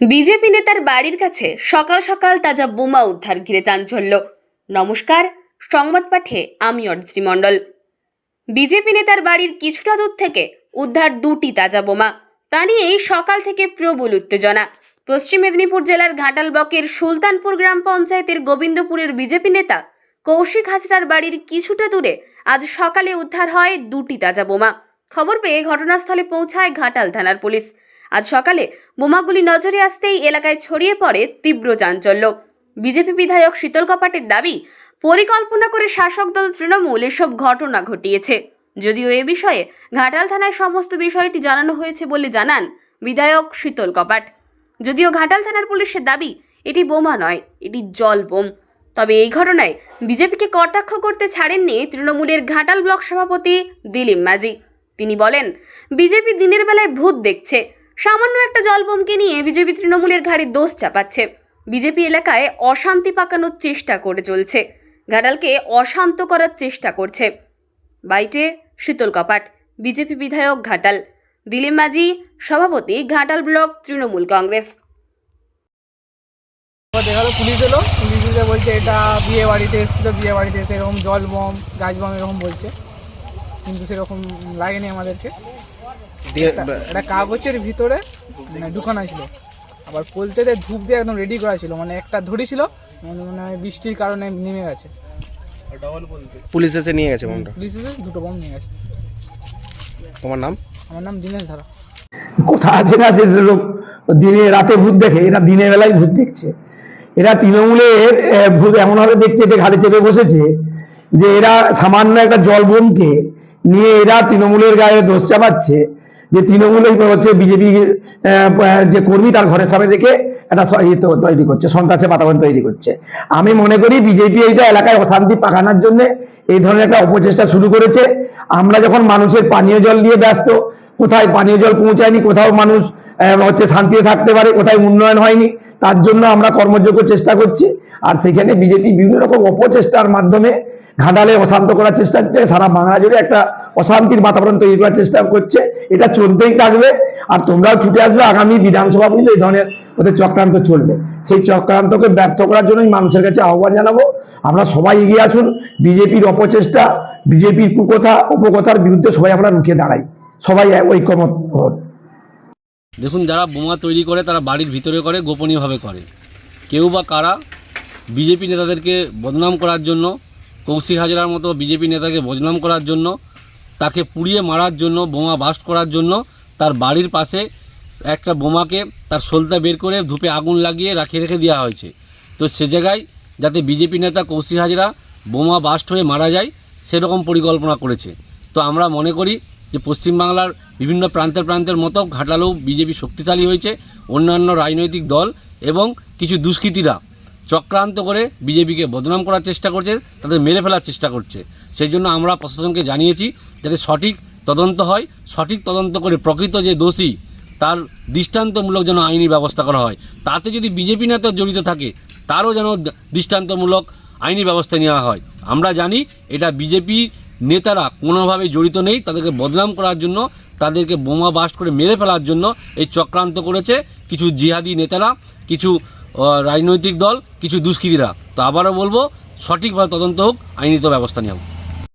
BJP নেতার বাড়ির কাছে সকাল সকাল তাজা বোমা উদ্ধার ঘিরে চাঞ্চল্য। নমস্কার, সংবাদ পাঠে আমি অরিত্রী মণ্ডল। বিজেপি নেতার বাড়ির কিছুটা দূর থেকে উদ্ধার দুটি তাজা বোমা। তা নিয়েই সকাল থেকে প্রবল উত্তেজনা। পশ্চিম মেদিনীপুর জেলার ঘাটাল ব্লকের সুলতানপুর গ্রাম পঞ্চায়েতের গোবিন্দপুরের বিজেপি নেতা কৌশিক হাজরার বাড়ির কিছুটা দূরে আজ সকালে উদ্ধার হয় দুটি তাজা বোমা। খবর পেয়ে ঘটনাস্থলে পৌঁছায় ঘাটাল থানার পুলিশ। আজ সকালে বোমাগুলি নজরে আসতেই এলাকায় ছড়িয়ে পড়ে তীব্র চাঞ্চল্য। বিজেপি বিধায়ক শীতল কপাটের দাবি, পরিকল্পনা করে শাসক দল তৃণমূল এসব ঘটনা ঘটিয়েছে। যদিও এ বিষয়ে ঘাটাল থানায় সমস্ত বিষয়টি জানানো হয়েছে বলে জানান বিধায়ক শীতল কপাট। যদিও ঘাটাল থানার পুলিশের দাবি, এটি বোমা নয়, এটি জল বোম। তবে এই ঘটনায় বিজেপিকে কটাক্ষ করতে ছাড়েননি তৃণমূলের ঘাটাল ব্লক সভাপতি দিলীপ মাঝি। তিনি বলেন, বিজেপি দিনের বেলায় ভূত দেখছে সামান্য একটা জলবোমকে নিয়ে বিজেপি তৃণমূলের ঘাড়ে দোষ চাপাচ্ছে। বিজেপি এলাকায় অশান্তি পাকানোর চেষ্টা করে চলছে। ঘাটালকে অশান্ত করার চেষ্টা করছে। বাইটে শীতল কপাট, বিজেপি বিধায়ক ঘাটাল। দিলীপ মাঝি, সভাপতি ঘাটাল ব্লক, তৃণমূল কংগ্রেস। এবার দেখা গেলো পুলিশ এলো বলছে, এটা বিয়ে বাড়িতে এসেছিল, বিয়ে বাড়িতে এসে এরকম জল বম গাছ বম এরকম বলছে। কিন্তু সেরকম লাগেনি আমাদেরকে। একটা- কাগজের ভিতরে মানে ঢুকানো ছিল। আবার পোলতেতে ধূপ দিয়ে একদম রেডি করা ছিল। মানে একটা ধরি ছিল মানে বৃষ্টির কারণে নেমে গেছে। পুলিশ এসে নিয়ে গেছে বোমটা পুলিশ এসে দুটো বম নিয়ে গেছে। তোমার নাম? আমার নাম দিনেশ ধারা। কথা আছে না যে লোক দিনে রাতে ভূত দেখে? এরা দিনের বেলায় ভূত দেখছে। এরা তৃণমূলের ভূত এমনভাবে দেখছে যে ঘাড়ে চেপে বসেছে যে এরা সামান্য একটা জল বোমকে নিয়ে এরা তৃণমূলের গায়ে দোষ চাপাচ্ছে। যে তৃণমূল হচ্ছে বিজেপি যে কর্মী তার ঘরের সামনে রেখে একটা ইয়ে তৈরি করছে, সন্ত্রাসের বাতাবরণ তৈরি করছে। আমি মনে করি বিজেপি এইটা এলাকায় অশান্তি পাকানোর জন্য এই ধরনের একটা অপচেষ্টা শুরু করেছে। আমরা যখন মানুষের পানীয় জল দিয়ে ব্যস্ত, কোথায় পানীয় জল পৌঁছায়নি, কোথাও মানুষ হচ্ছে শান্তিতে থাকতে পারে, কোথায় উন্নয়ন হয়নি, তার জন্য আমরা কর্মযোগ্য চেষ্টা করছি। আর সেখানে বিজেপি বিভিন্ন রকম অপচেষ্টার মাধ্যমে ঘাটালে অশান্ত করার চেষ্টা করছে, সারা বাংলা জুড়ে একটা অশান্তির বাতাবরণ তৈরি করার চেষ্টা করছে। এটা চলতেই থাকবে। আর তোমরাও ছুটে আসবে আগামী বিধানসভা পর্যন্ত এই ধরনের ওদের চক্রান্ত চলবে। সেই চক্রান্তকে ব্যর্থ করার জন্যই মানুষের কাছে আহ্বান জানাব। আমরা সবাই এগিয়ে আসুন। বিজেপির অপচেষ্টা, বিজেপির কুকথা, অপকথার বিরুদ্ধে সবাই আমরা রুখে দাঁড়াই। সবাই ঐক্যমত হন দেখুন, যারা বোমা তৈরি করে, তারা বাড়ির ভিতরে করে, গোপনীয়ভাবে করে। কেউ বা কারা বিজেপি নেতাদেরকে বদনাম করার জন্য, কৌশিক হাজরার মতো বিজেপি নেতাকে বদনাম করার জন্য তাকে পুড়িয়ে মারার জন্য, বোমা বাস্ট করার জন্য তার বাড়ির পাশে একটা বোমাকে তার সলতা বের করে ধূপে আগুন লাগিয়ে রাখে, রেখে দেওয়া হয়েছে। তো সে জায়গায় যাতে বিজেপি নেতা কৌশিক হাজরা বোমা বাস্ট হয়ে মারা যায়, সেরকম পরিকল্পনা করেছে। তো আমরা মনে করি যে পশ্চিমবাংলার বিভিন্ন প্রান্তের প্রান্তের মতো ঘাটালেও বিজেপি শক্তিশালী হয়েছে, অন্যান্য রাজনৈতিক দল এবং কিছু দুষ্কৃতীরা। চক্রান্ত করে বিজেপিকে বদনাম করার চেষ্টা করছে, তাদের মেরে ফেলার চেষ্টা করছে। সেই জন্য আমরা প্রশাসনকে জানিয়েছি যাতে সঠিক তদন্ত হয়, সঠিক তদন্ত করে প্রকৃত যে দোষী, তার দৃষ্টান্তমূলক যেন আইনি ব্যবস্থা করা হয়। তাতে যদি বিজেপি নেতা জড়িত থাকে, তারও যেন দৃষ্টান্তমূলক আইনি ব্যবস্থা নেওয়া হয়। আমরা জানি এটা বিজেপি নেতারা কোনোভাবে জড়িত নেই, তাদেরকে বদনাম করার জন্য, তাদেরকে বোমা বাস্ট করে মেরে ফেলার জন্য এই চক্রান্ত করেছে। কিছু জিহাদি নেতারা, কিছু রাজনৈতিক দল কিছু দুষ্কৃতীরা। তো আবারও বলব সঠিকভাবে তদন্ত হোক আইনিত ব্যবস্থা নেওয়া